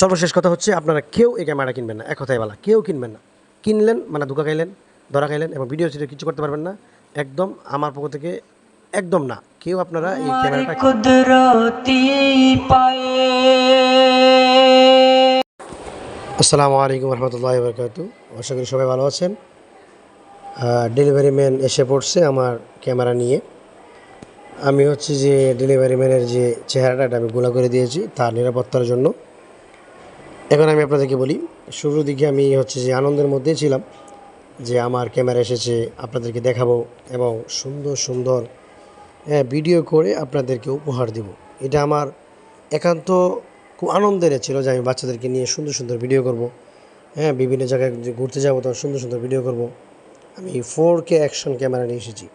সর্বশেষ কথা হচ্ছে আপনারা কেউ এই ক্যামেরাটা কিনবেন না। এক কথাই বলা কেউ কিনবেন না। কিনলেন মানে ধোকা খাইলেন ধরা খাইলেন এবং ভিডিও ছিল কিছু করতে পারবেন না। একদম আমার পক্ষ থেকে একদম না। কেউ আপনারা এই ক্যামেরাটা আসসালামু আলাইকুম রহমতুল্লাহ বরকাত আশা করি সবাই ভালো আছেন। ডেলিভারি ম্যান এসে পড়ছে আমার ক্যামেরা নিয়ে। আমি হচ্ছে যে ডেলিভারি ম্যানের যে চেহারাটা এটা আমি গোলা করে দিয়েছি তার নিরাপত্তার জন্য। এখন আমি আপনাদেরকে বলি শুরুর দিকে আমি হচ্ছে যে আনন্দের মধ্যেই ছিলাম যে আমার ক্যামেরা এসেছে আপনাদেরকে দেখাবো এবং সুন্দর সুন্দর হ্যাঁ, ভিডিও করে আপনাদেরকে উপহার দেব। এটা আমার একান্ত খুব আনন্দের ছিল যে আমি বাচ্চাদেরকে নিয়ে সুন্দর সুন্দর ভিডিও করব। হ্যাঁ বিভিন্ন জায়গায় ঘুরতে যাব তখন সুন্দর সুন্দর ভিডিও করব। আমি ফোর কে অ্যাকশন ক্যামেরা নিয়ে এসেছি।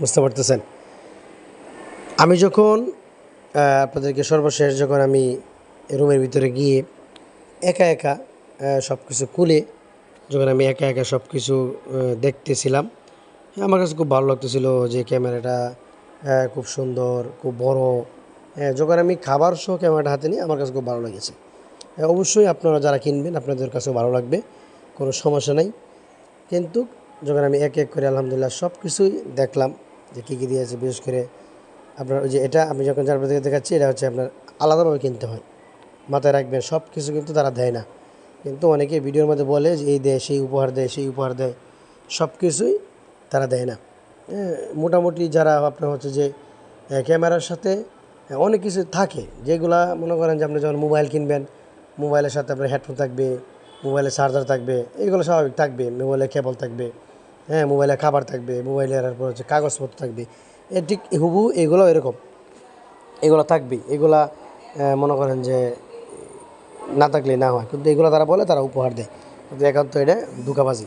বুঝতে পারতেছেন? আমি যখন আপনাদেরকে সর্বশেষ যখন আমি রুমের ভিতরে গিয়ে একা একা সব কিছু খুলে। যখন আমি একা একা সব কিছু দেখতেছিলাম হ্যাঁ, আমার কাছে খুব ভালো লাগতেছিল যে ক্যামেরাটা খুব সুন্দর খুব বড়। যখন আমি খাবার সহ ক্যামেরাটা হাতে নিই আমার কাছে খুব ভালো লেগেছে। অবশ্যই আপনারা যারা কিনবেন আপনাদের কাছেও ভালো লাগবে কোনো সমস্যা নাই। কিন্তু যখন আমি এক এক করে আলহামদুলিল্লাহ সব কিছুই দেখলাম যে কী কী দিয়েছে বিশেষ করে আপনার ওই যে এটা আমি যখন যার থেকে দেখাচ্ছি এটা হচ্ছে আপনার আলাদাভাবে কিনতে হয়। মাথায় রাখবেন, সব কিছু কিন্তু তারা দেয় না। কিন্তু অনেকে ভিডিওর মধ্যে বলে যে, এই দেয়, সেই উপহার দেয়, সেই উপহার দেয়। সব কিছুই তারা দেয় না। মোটামুটি যারা আপনার হচ্ছে যে ক্যামেরার সাথে অনেক কিছু থাকে, যেগুলা মনে করেন যে আপনি যখন মোবাইল কিনবেন, মোবাইলের সাথে আপনার হেডফোন থাকবে, মোবাইলে চার্জার থাকবে, এগুলো স্বাভাবিক থাকবে, মোবাইলে কেবল থাকবে হ্যাঁ মোবাইলে খাবার থাকবে মোবাইলের তারপর হচ্ছে কাগজপত্র থাকবে। এ, ঠিক হুবু এগুলো এরকম। এগুলো থাকবে এগুলা মনে করেন যে না থাকলে না হয়। কিন্তু এগুলো তারা বলে, তারা উপহার দেয়। কিন্তু একান্ত এটা দুকাবাজি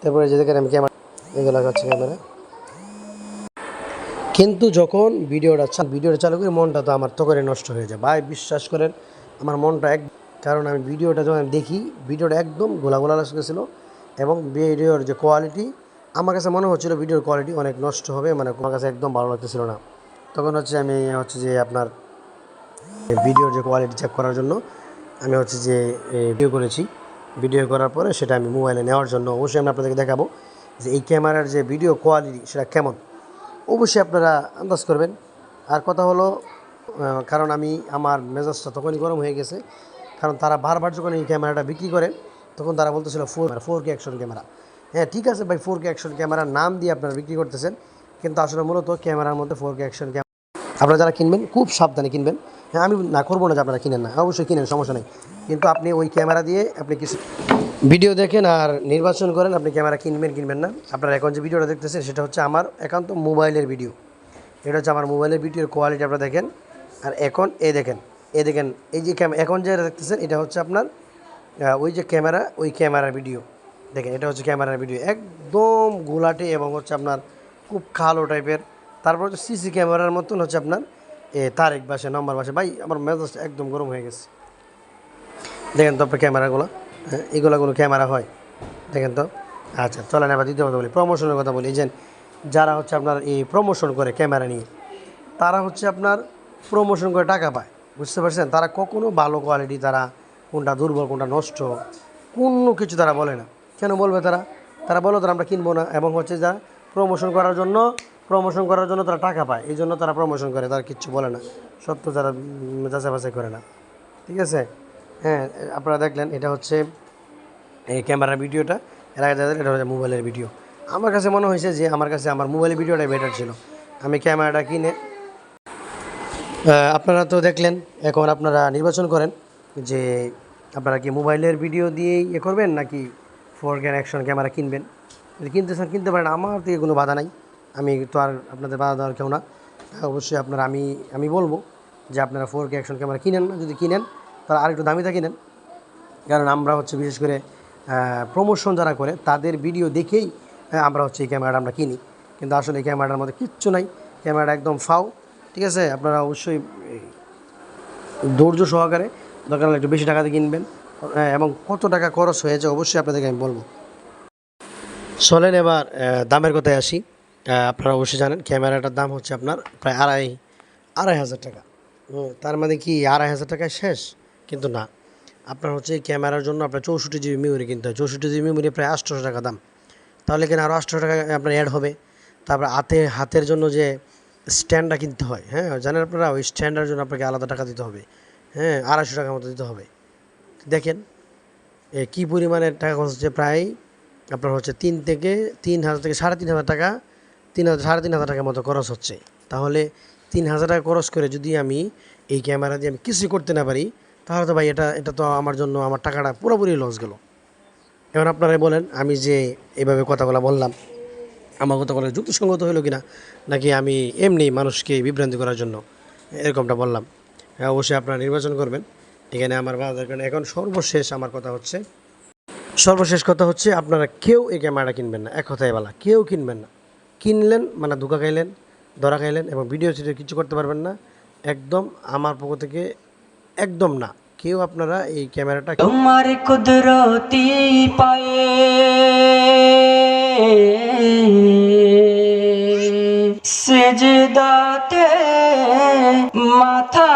তারপরে যে দেখেন আমি ক্যামেরা, এগুলো হচ্ছে ক্যামেরা। কিন্তু যখন ভিডিওটা ভিডিওটা চালু করি, মনটা তো আমার তো করে নষ্ট হয়ে যায়। ভাই, বিশ্বাস করেন, আমার মনটা এক কারণ আমি ভিডিওটা যখন দেখি, ভিডিওটা একদম গোলা গোলা লাগতেছিল এবং ভিডিওর যে কোয়ালিটি আমার কাছে মনে হচ্ছিল ভিডিওর কোয়ালিটি অনেক নষ্ট হবে মানে আমার কাছে একদম ভালো লাগতেছিল না। তখন হচ্ছে আমি, হচ্ছে যে আপনার ভিডিওর যে কোয়ালিটি চেক করার জন্য আমি হচ্ছে যে ভিডিও করেছি। ভিডিও করার পরে সেটা আমি মোবাইলে নেওয়ার জন্য অবশ্যই আমি আপনাদেরকে দেখাবো যে এই ক্যামেরার যে ভিডিও কোয়ালিটি সেটা কেমন। অবশ্যই আপনারা আন্দাজ করবেন। আর কথা হলো কারণ আমি, আমার মেজাজটা তখনই গরম হয়ে গেছে, কারণ তারা বারবার যখন এই ক্যামেরাটা বিক্রি করে, তখন তারা বলতেছিল four four K action camera হ্যাঁ ঠিক আছে ভাই ফোর কে অ্যাকশন ক্যামেরার নাম দিয়ে আপনারা বিক্রি করতেছেন, কিন্তু আসলে মূলত ক্যামেরার মধ্যে ফোর কে অ্যাকশন ক্যামেরা আপনারা যারা কিনবেন, খুব সাবধানে কিনবেন। হ্যাঁ আমি না করব না যে আপনারা কিনেন না। অবশ্যই কিনেন, সমস্যা নেই। কিন্তু আপনি ওই ক্যামেরা দিয়ে আপনি কিছু ভিডিও দেখেন আর নির্বাচন করেন, আপনি ক্যামেরা কিনবেন কিনবেন না। আপনারা এখন যে ভিডিওটা দেখতেছেন, সেটা হচ্ছে আমার একান্ত মোবাইলের ভিডিও। এটা হচ্ছে আমার মোবাইলের ভিডিওর কোয়ালিটি আপনারা দেখেন। আর এখন এ দেখেন এ দেখেন, এই যে ক্যামেরা এখন যে দেখতেছেন, এটা হচ্ছে আপনার ওই যে ক্যামেরা, ওই ক্যামেরার ভিডিও। দেখেন, এটা হচ্ছে ক্যামেরার ভিডিও। একদম গোলাটে এবং হচ্ছে আপনার খুব কালো টাইপের তারপর হচ্ছে সিসি ক্যামেরার মতন হচ্ছে আপনার এ, তারেক বাসে নম্বর বাসে ভাই, আমার মেজাজ একদম গরম হয়ে গেছে। দেখেন তো আপনার ক্যামেরাগুলো। হ্যাঁ এগুলো কোনো ক্যামেরা হয়? দেখেন তো। আচ্ছা চলেন এবার দ্বিতীয় কথা বলি প্রমোশনের কথা বলি। যে, যারা হচ্ছে আপনার এই প্রমোশন করে ক্যামেরা নিয়ে, তারা হচ্ছে আপনার প্রমোশন করে টাকা পায়। বুঝতে পারছেন? তারা কখনো ভালো কোয়ালিটি তারা কোনটা দুর্বল, কোনটা নষ্ট, কোনো কিছু তারা বলে না। কেন বলবে তারা? তারা বলো, তারা আমরা কিনবো না। এবং হচ্ছে যা প্রমোশন করার জন্য প্রমোশন করার জন্য তারা টাকা পায়। এই জন্য তারা প্রমোশন করে, তারা কিচ্ছু বলে না। সত্য তারা যাচাই বাছাই করে না। ঠিক আছে? হ্যাঁ আপনারা দেখলেন, এটা হচ্ছে এই ক্যামেরার ভিডিওটা। এর আগে এটা হচ্ছে মোবাইলের ভিডিও। আমার কাছে মনে হয়েছে যে, আমার কাছে আমার মোবাইলের ভিডিওটাই বেটার ছিল। আমি ক্যামেরাটা কিনে আপনারা তো দেখলেন, এখন আপনারা নির্বাচন করেন যে, আপনারা কি মোবাইলের ভিডিও দিয়েই ইয়ে করবেন নাকি ফোর ক্যান অ্যাকশন ক্যামেরা কিনবেন? কিনতে চান, কিনতে পারেন। আমার থেকে কোনো বাধা নাই। আমি তো আর আপনাদের বাধা দেওয়ার কেউ না। হ্যাঁ, অবশ্যই আপনারা আমি আমি বলব যে আপনারা ফোর কে অ্যাকশন ক্যামেরা কিনেন না যদি কিনেন তাহলে আরেকটু দামিটা কিনেন। কারণ আমরা হচ্ছে বিশেষ করে প্রমোশন যারা করে তাদের ভিডিও দেখেই আমরা হচ্ছে এই ক্যামেরাটা আমরা কিনি। কিন্তু আসলে এই ক্যামেরাটার মধ্যে কিচ্ছু নাই। ক্যামেরাটা একদম ফাও। ঠিক আছে? আপনারা অবশ্যই ধৈর্য সহকারে দরকার হলে একটু বেশি টাকাতে কিনবেন। এবং কত টাকা খরচ হয়েছে অবশ্যই আপনাদেরকে আমি বলব। চলেন এবার দামের কথায় আসি। আপনারা অবশ্যই জানেন, ক্যামেরাটার দাম হচ্ছে আপনার প্রায় আড়াই আড়াই হাজার টাকা। তার মানে কি, আড়াই হাজার টাকায় শেষ? কিন্তু না। আপনার হচ্ছে এই ক্যামেরার জন্য আপনার চৌষট্টি জিবি মেমোরি কিনতে হয়। চৌষট্টি জিবি মেমোরি প্রায় আটশোশো টাকা দাম। তাহলে কেন আরও আটশো টাকা আপনার অ্যাড হবে? তারপর হাতে, হাতের জন্য যে স্ট্যান্ডটা কিনতে হয় হ্যাঁ? জানেন আপনারা, ওই স্ট্যান্ডের জন্য আপনাকে আলাদা টাকা দিতে হবে। হ্যাঁ আড়াইশো টাকার মতো দিতে হবে। দেখেন, এ কী পরিমাণের টাকা খরচ হচ্ছে? প্রায় আপনার হচ্ছে তিন থেকে, তিন হাজার থেকে সাড়ে তিন হাজার টাকা তিন হাজার, সাড়ে তিন হাজার টাকার মতো খরচ হচ্ছে। তাহলে তিন হাজার টাকা খরচ করে যদি আমি এই ক্যামেরা দিয়ে আমি কিছুই করতে না পারি, তাহলে তো ভাই এটা এটা তো আমার জন্য, আমার টাকাটা পুরোপুরি লস গেল। এখন আপনারাই বলেন, আমি যে এইভাবে কথাগুলো বললাম, আমার কথাগুলো যুক্তিসঙ্গত হলো কি না নাকি আমি এমনি মানুষকে বিভ্রান্তি করার জন্য এরকমটা বললাম। হ্যাঁ অবশ্যই আপনারা নির্বাচন করবেন। এখানে আমার বাজার নেই। এখন সর্বশেষ আমার কথা হচ্ছে। সর্বশেষ কথা হচ্ছে, আপনারা কেউ এই ক্যামেরাটা কিনবেন না, এক কথায় বলা, কেউ কিনবেন না। কিনলেন মানে ধোকা খাইলেন, ধরা খাইলেন এবং ভিডিও চিডিও কিছু করতে পারবেন না। একদম আমার পক্ষ থেকে একদম না। কেউ আপনারা এই ক্যামেরাটা তোমার কুদরতি পায়ে সেজদাতে মাথা